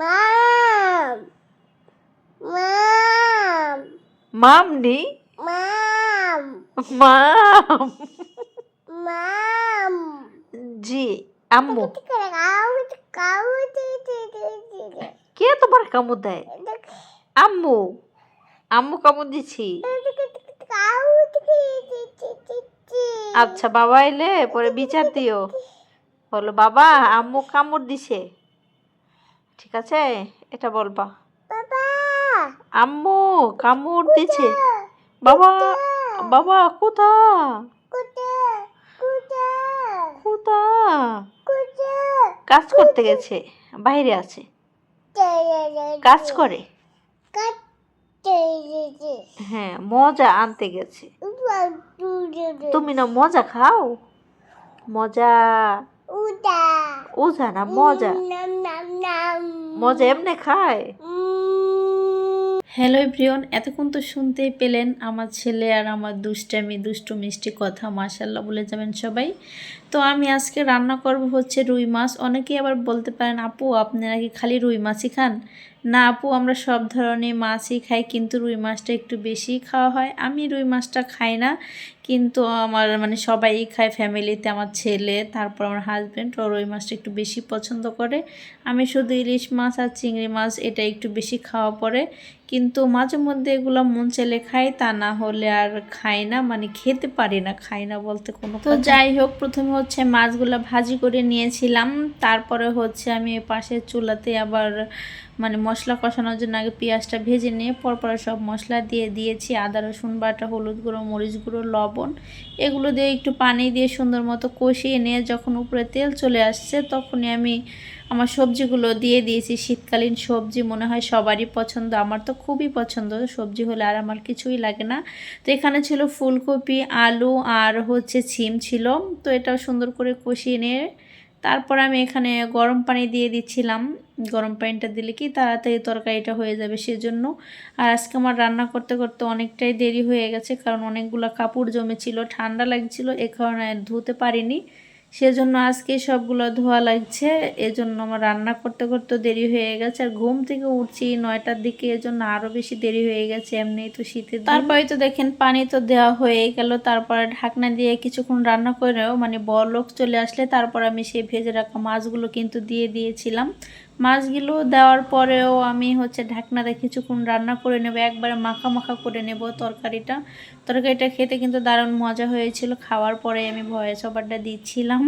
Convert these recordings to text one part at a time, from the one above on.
মাম মাম মামনি মাম মাম মাম জি আম্মু কে তোমার কামু দেয়? আম্মু। আম্মু কামু দিছি। আচ্ছা বাবা এলে পরে বিচার দিও। হলো বাবা আম্মু কামড় দিছে। ঠিক আছে? এটা বলবা। বাবা! আম্মু কামড় দিছে। বাবা বাবা কোথা কোথা কাজ করতে গেছে বাইরে আছে। কাজ করে। হ্যাঁ মজা আনতে গেছে। তুমি না মজা খাও? মজা। ওঝা না মজা। মজা এমনি খায়। হ্যালো প্রিয়ন এতক্ষণ তো শুনতেই পেলেন আমার ছেলে আর আমার দুষ্টামি, দুষ্টু মিষ্টি কথা মাশাল্লাহ বলে যাবেন সবাই। তো আমি আজকে রান্না করব হচ্ছে রুই মাছ। অনেকেই আবার বলতে পারেন, আপু, আপনি নাকি খালি রুই মাছই খান? না আপু আমরা সব ধরনের মাছই খাই কিন্তু রুই মাছটা একটু বেশি খাওয়া হয়। আমি রুই মাছটা খাই না কিন্তু আমার মানে সবাই খায় ফ্যামিলিতে আমার ছেলে তারপর আমার হাজব্যান্ড ও রুই মাছটা একটু বেশি পছন্দ করে। আমি শুধু ইলিশ মাছ আর চিংড়ি মাছ এটা একটু বেশি খাওয়া পড়ে। কিন্তু মাঝে মধ্যে এগুলো মন চেলে খাই তা না হলে আর খাই না মানে খেতে পারি না খাই না বলতে কোনো তো যাই হোক প্রথমে হচ্ছে মাছগুলো ভাজি করে নিয়েছিলাম তারপরে হচ্ছে আমি পাশের চুলাতে আবার মানে মশলা কষানোর জন্য আগে পেঁয়াজটা ভেজে নিয়ে পরপর সব মশলা দিয়ে দিয়েছি। আদা, রসুন বাটা, হলুদ গুঁড়ো, মরিচ গুঁড়ো, লবণ এগুলো দিয়ে একটু পানি দিয়ে সুন্দর মতো কষিয়ে নিয়ে যখন উপরে তেল চলে আসছে তখনই আমি আমার সবজিগুলো দিয়ে দিয়েছি। শীতকালীন সবজি মনে হয় সবারই পছন্দ, আমার তো খুবই পছন্দ সবজি হলে আর আমার কিছুই লাগে না। তো এখানে ছিল ফুলকপি, আলু আর হচ্ছে ছিম ছিল, তো এটাও সুন্দর করে কষিয়ে নিয়ে তারপর আমি এখানে গরম পানি দিয়ে দিচ্ছিলাম। গরম পানিটা দিলে কি তাড়াতাড়ি তরকারিটা হয়ে যাবে সেজন্য। আর আজকে আমার রান্না করতে করতে অনেকটাই দেরি হয়ে গেছে, কারণ অনেকগুলো কাপড় জমেছিল, ঠান্ডা লাগছিল, এ কারণে ধুতে পারিনি। সেজন্য আজকে সবগুলো ধোয়া লাগছে, এজন্য আমার রান্না করতে করতে দেরি হয়ে গেছে। আর ঘুম থেকে উঠছি নয়টার দিকে, এজন্য আরও বেশি দেরি হয়ে গেছে এমনি তো শীতে। তারপরে তো দেখেন পানি তো দেওয়া হয়ে গেল, তারপরে ঢাকনা দিয়ে কিছুক্ষণ রান্না করেও মানে বলক চলে আসলে তারপর আমি সেই ভেজে রাখা মাছগুলো কিন্তু দিয়ে দিয়েছিলাম। মাছগুলো দেওয়ার পরেও আমি হচ্ছে ঢাকনা দিয়ে কিছুক্ষণ রান্না করে নেব, একবারে মাখা মাখা করে নেব তরকারিটা। তরকারিটা খেতে কিন্তু দারুণ মজা হয়েছিল, খাওয়ার পরে আমি ভয়েস অফারটা দিচ্ছিলাম।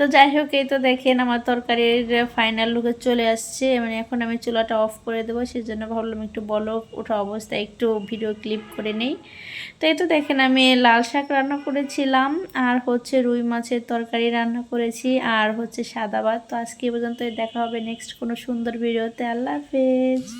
তো যাই হোক এই তো দেখেন আমার তরকারির ফাইনাল লুকে চলে আসছে। মানে এখন আমি চুলাটা অফ করে দেবো সেই জন্য ভাবলাম একটু বলো ওঠা অবস্থায় একটু ভিডিও ক্লিপ করে নেই। তো এই তো দেখেন, আমি লাল শাক রান্না করেছিলাম, আর হচ্ছে রুই মাছের তরকারি রান্না করেছি, আর হচ্ছে সাদা ভাত। তো আজকে পর্যন্ত দেখা হবে নেক্সট কোনো সুন্দর ভিডিওতে আল্লাহ হাফেজ।